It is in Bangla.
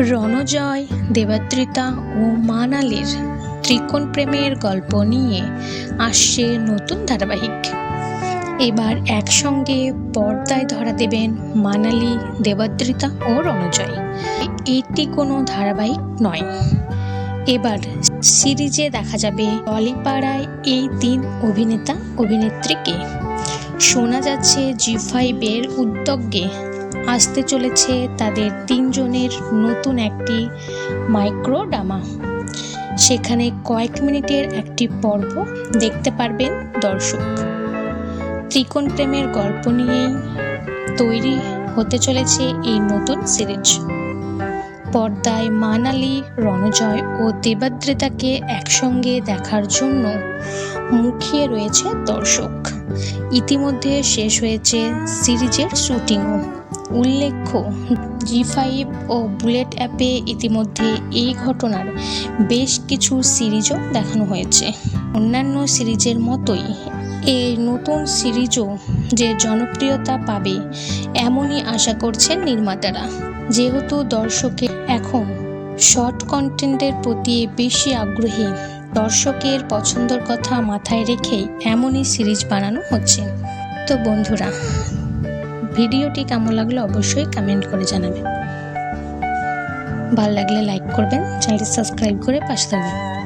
রণজয়, দেবাদ্রিতা ও মানালির ত্রিকোণ প্রেমের গল্প নিয়ে আসছে নতুন ধারাবাহিক। এবার একসঙ্গে পর্দায় ধরা দেবেন মানালি, দেবাদ্রিতা ও রণজয়। এটি কোনো ধারাবাহিক নয়। এবার সিরিজে দেখা যাবে টলিপাড়ায় এই তিন অভিনেতা অভিনেত্রীকে শোনা যাচ্ছে জি ফাইভের উদ্যোগে আসতে চলেছে তাদের তিনজনের নতুন একটি মাইক্রো ড্রামা সেখানে কয়েক মিনিটের একটি পর্ব দেখতে পারবেন দর্শক। ত্রিকোণ প্রেমের গল্প নিয়েই তৈরি হতে চলেছে এই নতুন সিরিজ। পর্দায় মানালি, রণজয় ও দেবাদ্রিতাকে একসঙ্গে দেখার জন্য মুখিয়ে রয়েছে দর্শক। ইতিমধ্যে শেষ হয়েছে সিরিজের শুটিংও। উল্লেখ্য জি ফাইভ ও বুলেট অ্যাপে ইতিমধ্যে এই ঘটনার বেশ কিছু সিরিজও দেখানো হয়েছে। অন্যান্য সিরিজের মতোই এই নতুন সিরিজও যে জনপ্রিয়তা পাবে এমনই আশা করছেন নির্মাতারা। যেহেতু দর্শকের এখন শর্ট কন্টেন্টের প্রতি বেশি আগ্রহী, দর্শকের পছন্দের কথা মাথায় রেখেই এমনই সিরিজ বানানো হচ্ছে। তো বন্ধুরা ভিডিওটি কেমন লাগল অবশ্যই কমেন্ট করে জানাবেন। ভালো লাগলে লাইক করবেন, চ্যানেলটি সাবস্ক্রাইব করে পাশে থাকবেন।